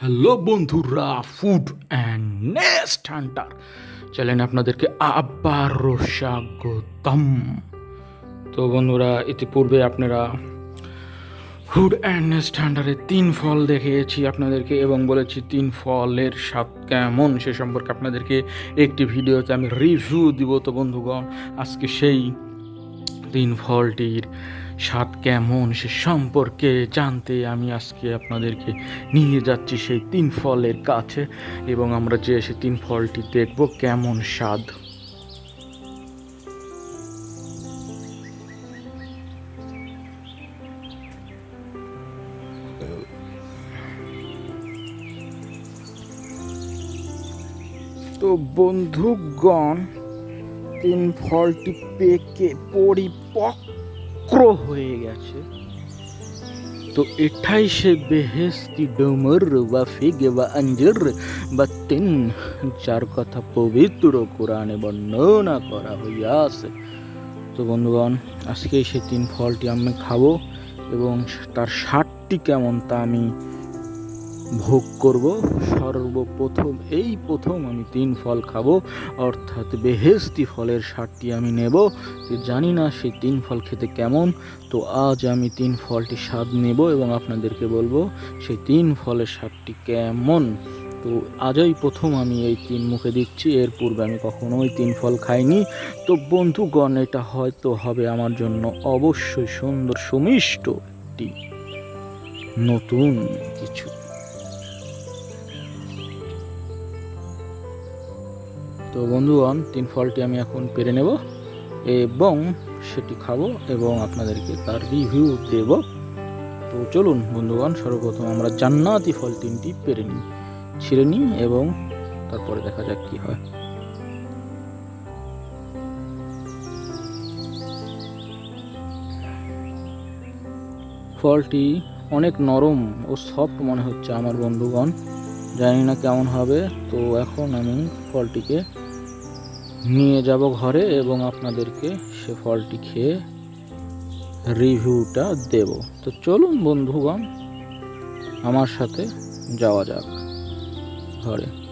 Hello বন্ধুরা food and nest Hunter চ্যানেলে আপনাদেরকে আবারও স্বাগতম। তো বন্ধুরা, ইতিপূর্বে আপনারা ফুড অ্যান্ড নেস্ট তিন ফল দেখিয়েছি আপনাদেরকে এবং বলেছি তিন ফলের স্বাদ কেমন সে সম্পর্কে আপনাদেরকে একটি ভিডিওতে আমি রিভিউ দিব। তো বন্ধুগণ, আজকে সেই তিন ফলটির স্বাদ কেমন, সে সম্পর্কে জানতে আমি আজকে আপনাদেরকে নিয়ে যাচ্ছি সেই তিন ফলের কাছে এবং আমরা যে সে তিন ফলটি দেখব, কেমন স্বাদ। তো বন্ধুগণ, তিন ফলটি পেকে পরিপক্র হয়ে গেছে। তো এটাই সে বেহেস্তি ডোমর বা ফিগে বা আঞ্জির বা তিন যার কথা পবিত্র কোরআনে বর্ণনা করা হইয়াছে। তো বন্ধুগণ, আজকে সে তিন ফলটি আমি খাব এবং তার স্বাদটি কেমন তা আমি ভোগ করব। সর্বপ্রথম, এই প্রথম আমি তিন ফল খাব, অর্থাৎ বেহেস্তি ফলের স্বাদটি আমি নেব। জানি না সেই তিন ফল খেতে কেমন, তো আজ আমি তিন ফলটি স্বাদ নেব এবং আপনাদেরকে বলব সেই তিন ফলের স্বাদটি কেমন। তো আজই প্রথম আমি এই তিন মুখে দিচ্ছি, এর পূর্বে আমি কখনোই তিন ফল খাইনি। তো বন্ধুগণ, এটা হয়তো হবে আমার জন্য অবশ্যই সুন্দর সুমিষ্ট একটি নতুন কিছু। তো বন্ধুগণ, তিন ফলটি আমি এখন পেরে নেব এবং সেটি খাব এবং আপনাদেরকে তার রিভিউ দেব। তো চলুন বন্ধুগণ, সর্বপ্রথম আমরা জান্নাতি ফল তিনটি পেরে নিই, ছিঁড়ে নিই এবং তারপরে দেখা যাক কি হয়। ফলটি অনেক নরম ও সফট মনে হচ্ছে আমার বন্ধুগণ, জানি না কেমন হবে। তো এখন আমি ফলটিকে নিয়ে যাব ঘরে এবং আপনাদেরকে সে ফলটি খেয়ে রিভিউটা দেব। তো চলুন বন্ধুগণ, আমার সাথে যাওয়া যাক ঘরে।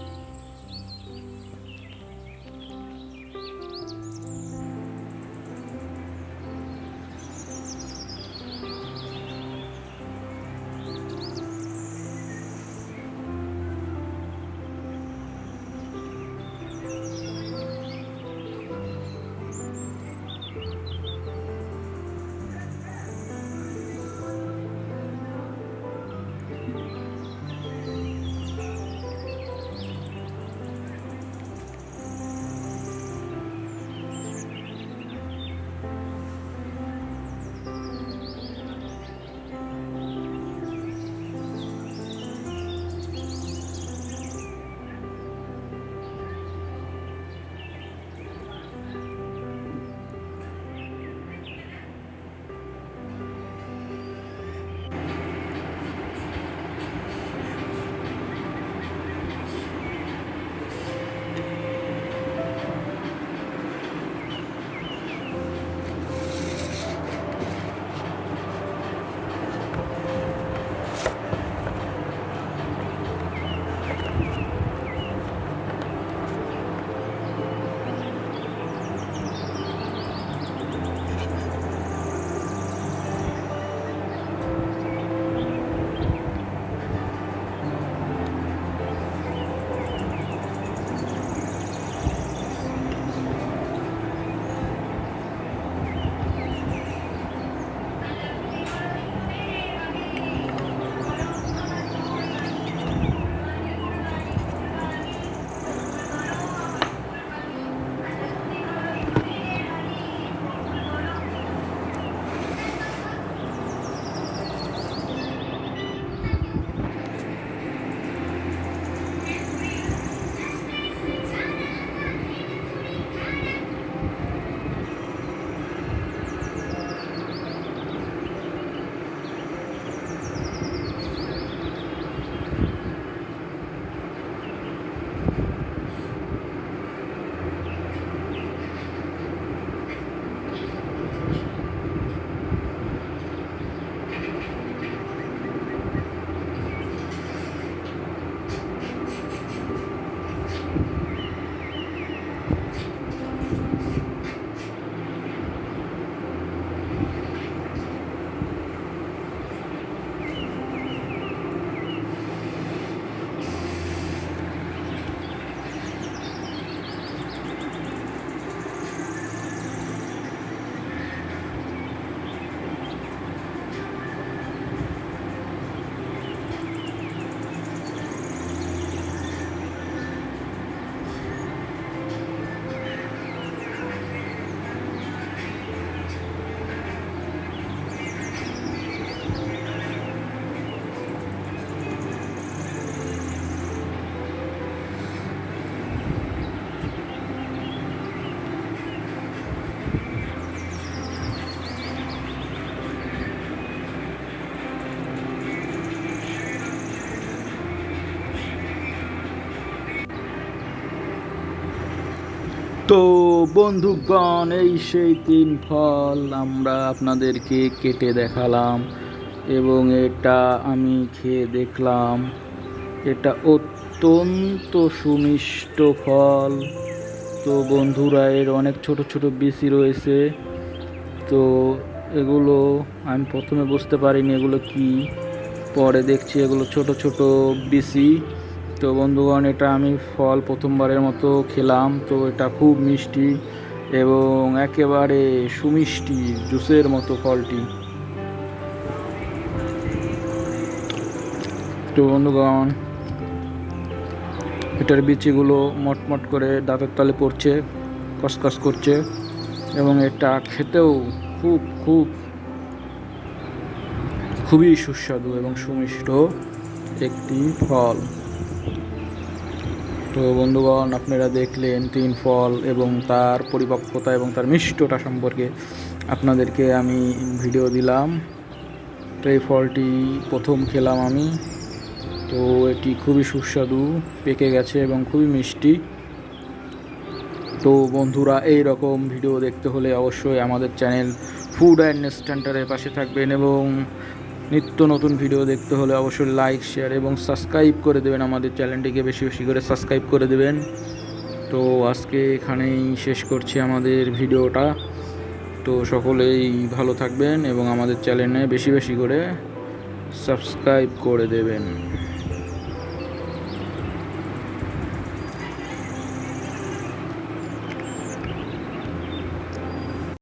তো বন্ধুগণ, এই সেই তিন ফল আমরা আপনাদেরকে কেটে দেখালাম এবং এটা আমি খেয়ে দেখলাম। এটা অত্যন্ত সুমিষ্ট ফল। তো বন্ধুরা, এর অনেক ছোট ছোট বিচি রয়েছে। তো এগুলো আমি প্রথমে বুঝতে পারিনি এগুলো কি। পরে দেখছি এগুলো ছোট ছোট বিচি। তো বন্ধুগণ, এটা আমি ফল প্রথমবারের মতো খেলাম, তো এটা খুব মিষ্টি এবং একেবারে সুমিষ্টি জুসের মতো ফলটি। তো বন্ধুগণ, এটার বিচিগুলো মটমট করে দাঁতের তালে পড়ছে, কসকস করছে এবং এটা খেতেও খুব খুব, খুবই সুস্বাদু এবং সুমিষ্ট একটি ফল। তো বন্ধুগণ, আপনারা দেখলেন তিন ফল এবং তার পরিপক্কতা এবং তার মিষ্টতা সম্পর্কে আপনাদেরকে আমি ভিডিও দিলাম। তো এই ফলটি প্রথম খেলাম আমি। তো এটি খুবই সুস্বাদু, পেকে গেছে এবং খুবই মিষ্টি। তো বন্ধুরা এই রকম ভিডিও দেখতে হলে অবশ্যই আমাদের চ্যানেল ফুড অ্যান্ড স্ট্যান্ডারের পাশে থাকবেন এবং নিত্য নতুন ভিডিও দেখতে হলে অবশ্যই লাইক শেয়ার এবং সাবস্ক্রাইব করে দেবেন আমাদের চ্যানেলটিকে বেশি বেশি করে সাবস্ক্রাইব করে দেবেন। তো আজকে এখানেই শেষ করছি আমাদের ভিডিওটা তো সকলেই ভালো থাকবেন এবং আমাদের চ্যানেলে বেশি বেশি করে সাবস্ক্রাইব করে দেবেন।